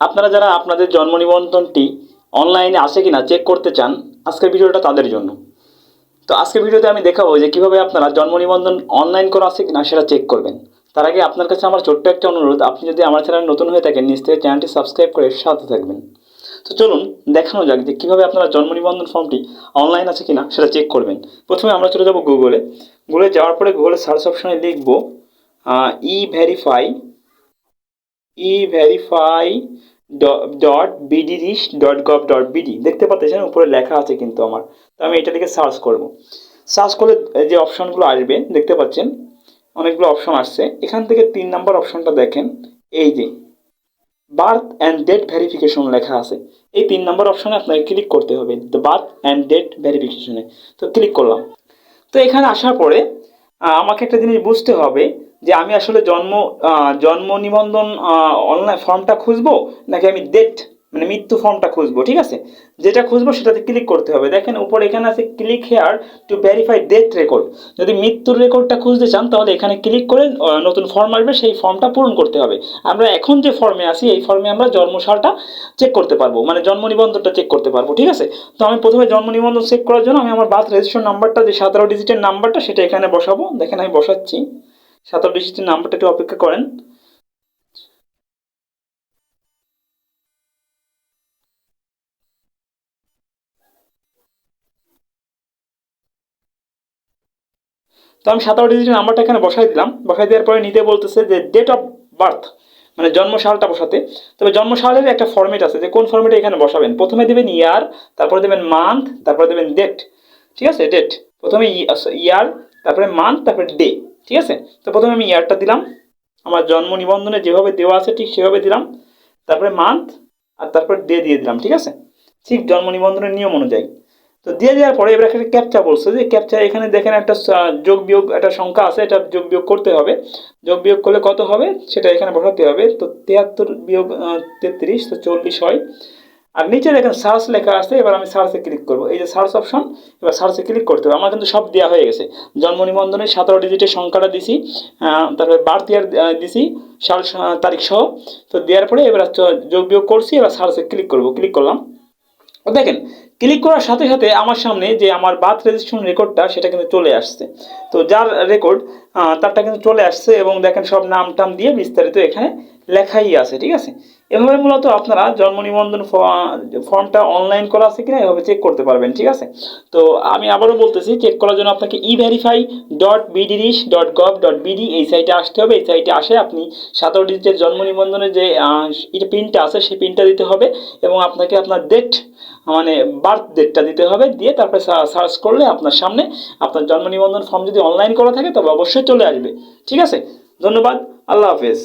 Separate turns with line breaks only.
আপনারা যারা আপনাদের জন্ম নিবন্ধনটি অনলাইনে আসে কিনা চেক করতে চান, আজকের ভিডিওটা তাদের জন্য। তো আজকের ভিডিওতে আমি দেখাবো যে কীভাবে আপনারা জন্ম নিবন্ধন অনলাইন করা আছে কিনা সেটা চেক করবেন। তার আগে আপনার কাছে আমার ছোট্ট একটা অনুরোধ, আপনি যদি আমার চ্যানেল নতুন হয়ে থাকেন, নিজ থেকে চ্যানেলটি সাবস্ক্রাইব করে সাথে থাকবেন। তো চলুন দেখানো যাক যে কীভাবে আপনারা জন্ম নিবন্ধন ফর্মটি অনলাইন আছে কিনা সেটা চেক করবেন। প্রথমে আমরা চলে যাব গুগলে গুগলে যাওয়ার পরে গুগলে সার্চ অপশনে লিখব e verify e verify dot BDRIS dot gov dot BD দেখতে পাচ্ছেন? উপরে লেখা আছে কিন্তু আমার। তো আমি এটা লিখে সার্চ করব। সার্চ করলে যে অপশনগুলো আসবে, দেখতে পাচ্ছেন? অনেকগুলো অপশন আসছে। এখান থেকে তিন নম্বর অপশনটা দেখেন। এই যে বার্থ অ্যান্ড ডেট ভেরিফিকেশন লেখা আছে। এই তিন নম্বর অপশনে আপনাকে ক্লিক করতে হবে। বার্থ অ্যান্ড ডেট ভেরিফিকেশনে তো ক্লিক করলাম। তো এখানে আসার পরে আমাকে একটা জিনিস বুঝতে হবে। যে আমি আসলে জন্ম জন্ম নিবন্ধন অনলাইন ফর্মটা খুঁজবো, নাকি আমি ডেট মানে মৃত্যু ফর্মটা খুঁজবো, ঠিক আছে? যেটা খুঁজবো সেটাতে ক্লিক করতে হবে। দেখেন উপরে এখানে আছে click here to verify death record যদি মৃত্যুর রেকর্ডটা খুঁজতে চান, তাহলে এখানে ক্লিক করে নতুন ফর্ম আসবে, সেই ফর্মটা পূরণ করতে হবে। আমরা এখন যে ফর্মে আছি, এই ফর্মে আমরা জন্মসালটা চেক করতে পারব মানে জন্ম নিবন্ধনটা চেক করতে পারব, ঠিক আছে? তো আমি প্রথমে জন্ম নিবন্ধন চেক করার জন্য আমি আমার বার্থ রেজিস্ট্রেশন নাম্বারটা যে সতেরো ডিজিটের নাম্বারটা সেটা এখানে বসাবো। দেখেন আমি বসাচ্ছি। ডিজিটের নাম্বারটা একটু অপেক্ষা করেন। তো আমি সতেরো ডিজিটের নাম্বারটা এখানে বসাই দিলাম। বসাই দেওয়ার পরে নিতে বলতেছে যে ডেট অফ বার্থ মানে জন্মসালটা বসাতে। তবে জন্মসালের একটা ফর্মেট আছে যে কোন ফর্মেটে এখানে বসাবেন। প্রথমে দেবেন ইয়ার তারপরে দেবেন মান্থ তারপরে দেবেন ডেট ঠিক আছে? ডেট প্রথমে ইয়ার তারপরে মান্থ তারপরে ডে ঠিক আছে? তো প্রথমে আমি ইয়ারটা দিলাম। আমার জন্ম নিবন্ধনে যেভাবে দেওয়া আছে ঠিক সেভাবে দিলাম। তারপরে মান্থ আর তারপরে ডে দিয়ে দিলাম, ঠিক আছে? ঠিক জন্ম নিবন্ধনের নিয়ম অনুযায়ী। তো দিয়ে দেওয়ার পরে এবার একটা ক্যাপচা বলছে যে ক্যাপচা এখানে দেখেন একটা যোগ বিয়োগ একটা সংখ্যা আছে, এটা যোগ বিয়োগ করতে হবে। যোগ বিয়োগ করলে কত হবে? সেটা এখানে বসাতে হবে। তো তিয়াত্তর বিয়োগ তেত্রিশ, তো চল্লিশ হয়। আর নিচে দেখেন সার্চ লেখা আছে, এবার আমি সার্চে ক্লিক করব। এই যে সার্চ অপশন এবার সার্চে ক্লিক করতে হবে। আমার কিন্তু সব দেওয়া হয়ে গেছে। জন্ম নিবন্ধনের সতেরো ডিজিটের সংখ্যাটা দিছি তারপরে বার্থ ইয়ার দিছি, সাল তারিখ সহ। তো দেওয়ার পরে এবার যোগ বিয়োগ করছি, এবার সার্চে ক্লিক করব। ক্লিক করলাম। দেখেন ক্লিক করার সাথে সাথে আমার সামনে যে আমার বার্থ রেজিস্ট্রেশন রেকর্ডটা সেটা কিন্তু চলে আসছে। তো যার রেকর্ড তারটা কিন্তু চলে আসছে এবং দেখেন সব নাম টাম দিয়ে বিস্তারিত এখানে লেখাই আছে, ঠিক আছে? এভাবে মূলত আপনারা জন্ম নিবন্ধন ফর্মটা অনলাইন করা আছে কিনা এভাবে চেক করতে পারবেন, ঠিক আছে? তো আমি আবারও বলতেছি চেক করার জন্য আপনাকে e verify dot BDRIS dot gov dot BD এই সাইটে আসতে হবে। এই সাইটে আসে আপনি সতেরো ডিজিটের জন্ম নিবন্ধনের যে এটা পিনটা আছে, সেই পিনটা দিতে হবে এবং আপনাকে আপনার ডেট মানে বার্থ ডেটটা দিতে হবে। দিয়ে তারপরে সার্চ করলে আপনার সামনে আপনার জন্ম নিবন্ধন ফর্ম যদি অনলাইন করা থাকে, তবে অবশ্যই চলে আসবে, ঠিক আছে? ধন্যবাদ, আল্লাহ হাফেজ।